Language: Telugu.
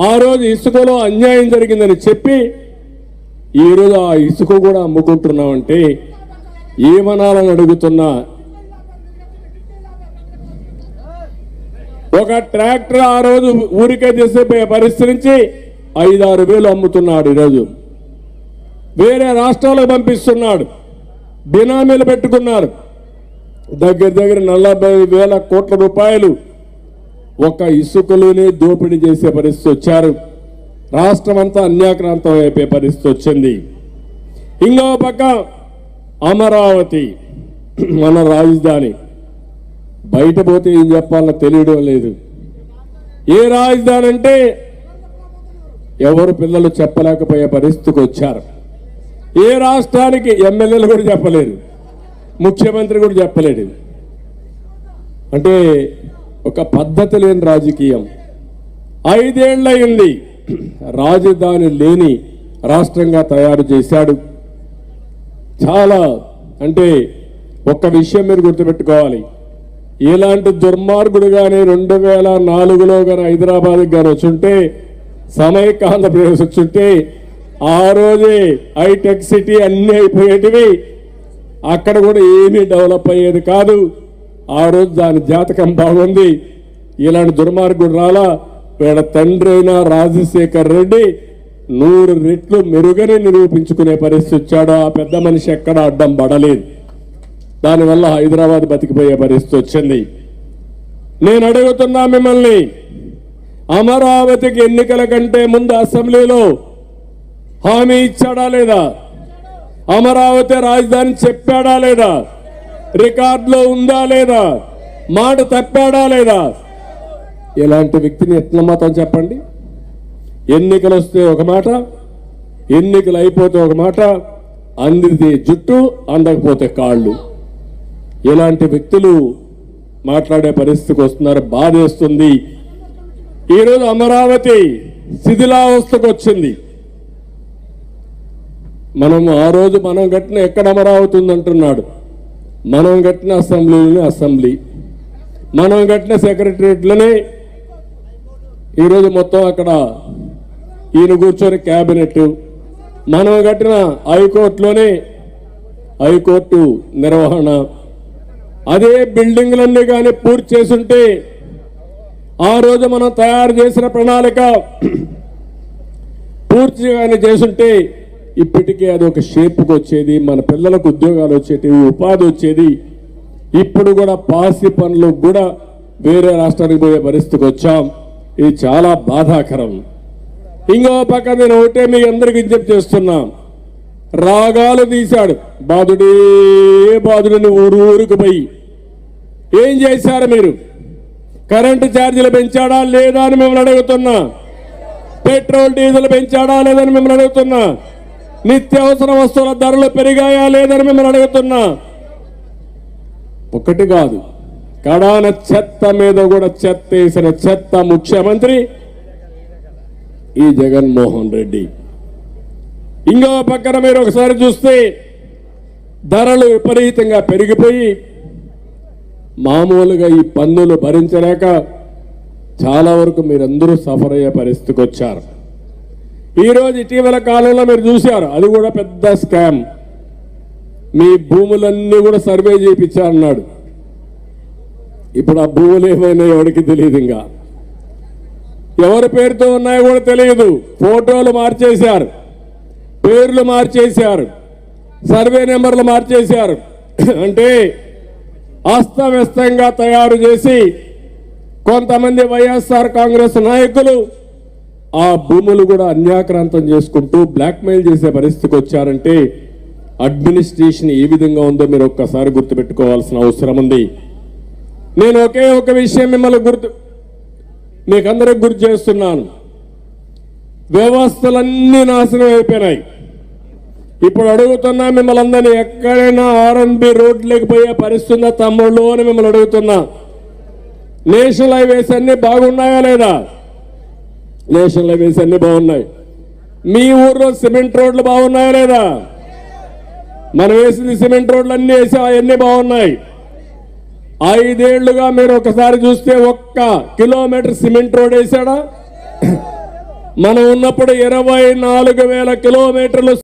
ఆ రోజు ఇసుకలో అన్యాయం జరిగిందని చెప్పి ఈరోజు ఆ ఇసుక కూడా అమ్ముకుంటున్నామంటే ఏమనాలని అడుగుతున్నా? ఒక ట్రాక్టర్ ఆ రోజు ఊరికే చేసే పరిస్థితి నుంచి ఐదారు వేలు అమ్ముతున్నాడు ఈరోజు. వేరే రాష్ట్రాలకు పంపిస్తున్నాడు. బినామీలు పెట్టుకున్నారు. దగ్గర దగ్గర నలభై వేల కోట్ల రూపాయలు ఒక ఇసుకలోనే దోపిడీ చేసే పరిస్థితి వచ్చారు. రాష్ట్రం అంతా అన్యాక్రాంతం అయిపోయే పరిస్థితి వచ్చింది. ఇంకో పక్క అమరావతి మన రాజధాని. బయట పోతే ఏం చెప్పాలో తెలియడం లేదు. ఏ రాజధాని అంటే ఎవరు పిల్లలు చెప్పలేకపోయే పరిస్థితికి వచ్చారు. ఏ రాష్ట్రానికి ఎమ్మెల్యేలు కూడా చెప్పలేరు ముఖ్యమంత్రి కూడా చెప్పలేడు అంటే ఒక పద్ధతి లేని రాజకీయం. ఐదేళ్ళయింది రాజధాని లేని రాష్ట్రంగా తయారు చేశాడు. చాలా అంటే ఒక్క విషయం మీరు గుర్తుపెట్టుకోవాలి. ఇలాంటి దుర్మార్గుడు కానీ రెండు వేల నాలుగులో కానీ హైదరాబాద్కి కానీ వచ్చుంటే సమైక్య ఆంధ్రప్రదేశ్ వచ్చుంటే ఆ రోజే హైటెక్ సిటీ అన్నీ అయిపోయేటివి. అక్కడ కూడా ఏమీ డెవలప్ అయ్యేది కాదు. ఆ రోజు దాని జాతకం బాగుంది. ఇలాంటి దుర్మార్గుడు రాలా. వీళ్ళ తండ్రి అయిన రాజశేఖర్ రెడ్డి నూరు రెట్లు మెరుగని నిరూపించుకునే పరిస్థితి వచ్చాడు. ఆ పెద్ద మనిషి ఎక్కడ అడ్డం పడలేదు. దానివల్ల హైదరాబాద్ బతికిపోయే పరిస్థితి వచ్చింది. నేను అడుగుతున్నా మిమ్మల్ని అమరావతికి ఎన్నికల కంటే ముందు అసెంబ్లీలో హామీ ఇచ్చాడా లేదా? అమరావతి రాజధాని చెప్పాడా లేదా? రికార్డులో ఉందా లేదా? మాట తప్పాడా లేదా? ఇలాంటి వ్యక్తిని ఎట్లా మాత్రం చెప్పండి. ఎన్నికలు వస్తే ఒక మాట ఎన్నికలు అయిపోతే ఒక మాట అందితే జుట్టు అందకపోతే కాళ్ళు. ఇలాంటి వ్యక్తులు మాట్లాడే పరిస్థితికి వస్తున్నారు బాధేస్తుంది. ఈరోజు అమరావతి శిథిలావస్థకు వచ్చింది. మనం ఆ రోజు మనం కట్టిన ఎక్కడ అమరావతి ఉందంటున్నాడు. మనం కట్టిన అసెంబ్లీలోనే అసెంబ్లీ. మనం కట్టిన సెక్రటరియట్లోనే ఈరోజు మొత్తం అక్కడ ఈయన కూర్చొని క్యాబినెట్. మనం కట్టిన హైకోర్టులోనే హైకోర్టు నిర్వహణ. అదే బిల్డింగ్లన్నీ కానీ పూర్తి చేసుంటే ఆ రోజు మనం తయారు చేసిన ప్రణాళిక పూర్తిగానే చేసుంటే ఇప్పటికే అది ఒక షేప్కి వచ్చేది మన పిల్లలకు ఉద్యోగాలు వచ్చేటివి ఉపాధి వచ్చేది. ఇప్పుడు కూడా పాసి పనులు కూడా వేరే రాష్ట్రానికి పోయే పరిస్థితికి వచ్చాం. ఇది చాలా బాధాకరం. ఇంకో పక్క నేను ఒకటే మీ అందరికి విజ్ఞప్తి చేస్తున్నా. రాగాలు తీశాడు. బాధుడే బాధుడిని ఊరు ఊరుకు పోయి. ఏం చేశారు మీరు? కరెంటు ఛార్జీలు పెంచాడా లేదా అని మిమ్మల్ని అడుగుతున్నా. పెట్రోల్ డీజిల్ పెంచాడా లేదని మిమ్మల్ని అడుగుతున్నా. నిత్యావసర వస్తువుల ధరలు పెరిగాయా లేదని మిమ్మల్ని అడుగుతున్నా. ఒకటి కాదు. కడాన చెత్త మీద కూడా చెత్త వేసిన చెత్త ముఖ్యమంత్రి ఈ జగన్మోహన్ రెడ్డి. ఇంకో పక్కన మీరు ఒకసారి చూస్తే ధరలు విపరీతంగా పెరిగిపోయి మామూలుగా ఈ పన్నులు భరించలేక చాలా వరకు మీరందరూ సఫర్ అయ్యే పరిస్థితికి వచ్చారు. ఈరోజు ఇటీవల కాలంలో మీరు చూశారు అది కూడా పెద్ద స్కామ్. మీ భూములన్నీ కూడా సర్వే చేయించారన్నాడు ఇప్పుడు ఆ భూములు ఏమైనా ఎవరికి తెలియదు ఇంకా. ఎవరి పేరుతో ఉన్నాయో కూడా తెలియదు. ఫోటోలు మార్చేశారు పేర్లు మార్చేశారు సర్వే నెంబర్లు మార్చేశారు. అంటే అస్తవ్యస్తంగా తయారు చేసి కొంతమంది వైఎస్ఆర్ కాంగ్రెస్ నాయకులు ఆ భూములు కూడా అన్యాక్రాంతం చేసుకుంటూ బ్లాక్మెయిల్ చేసే పరిస్థితికి వచ్చారంటే అడ్మినిస్ట్రేషన్ ఏ విధంగా ఉందో మీరు ఒక్కసారి గుర్తుపెట్టుకోవాల్సిన అవసరం ఉంది. నేను ఒకే ఒక విషయం మిమ్మల్ని గుర్తు మీకందరికి గుర్తు చేస్తున్నాను. వ్యవస్థలన్నీ నాశనం అయిపోయినాయి. ఇప్పుడు అడుగుతున్నా మిమ్మల్ని అందరినీ ఎక్కడైనా ఆర్ఎన్బి రోడ్లోకి పోయే పరిస్థితి ఉందా తమ్ముళ్ళు అని మిమ్మల్ని అడుగుతున్నా. నేషనల్ హైవేస్ అన్ని బాగున్నాయా లేదా? నేషనల్ హైవేస్ అన్ని బాగున్నాయి. మీ ఊర్లో సిమెంట్ రోడ్లు బాగున్నాయా లేదా? మనం వేసింది సిమెంట్ రోడ్లు అన్ని వేసి అవన్నీ బాగున్నాయి. ఐదేళ్ళుగా మీరు ఒకసారి చూస్తే ఒక్క కిలోమీటర్ సిమెంట్ రోడ్ వేసాడా మనం ఉన్నప్పుడు ఇరవై నాలుగు వేల కిలోమీటర్లు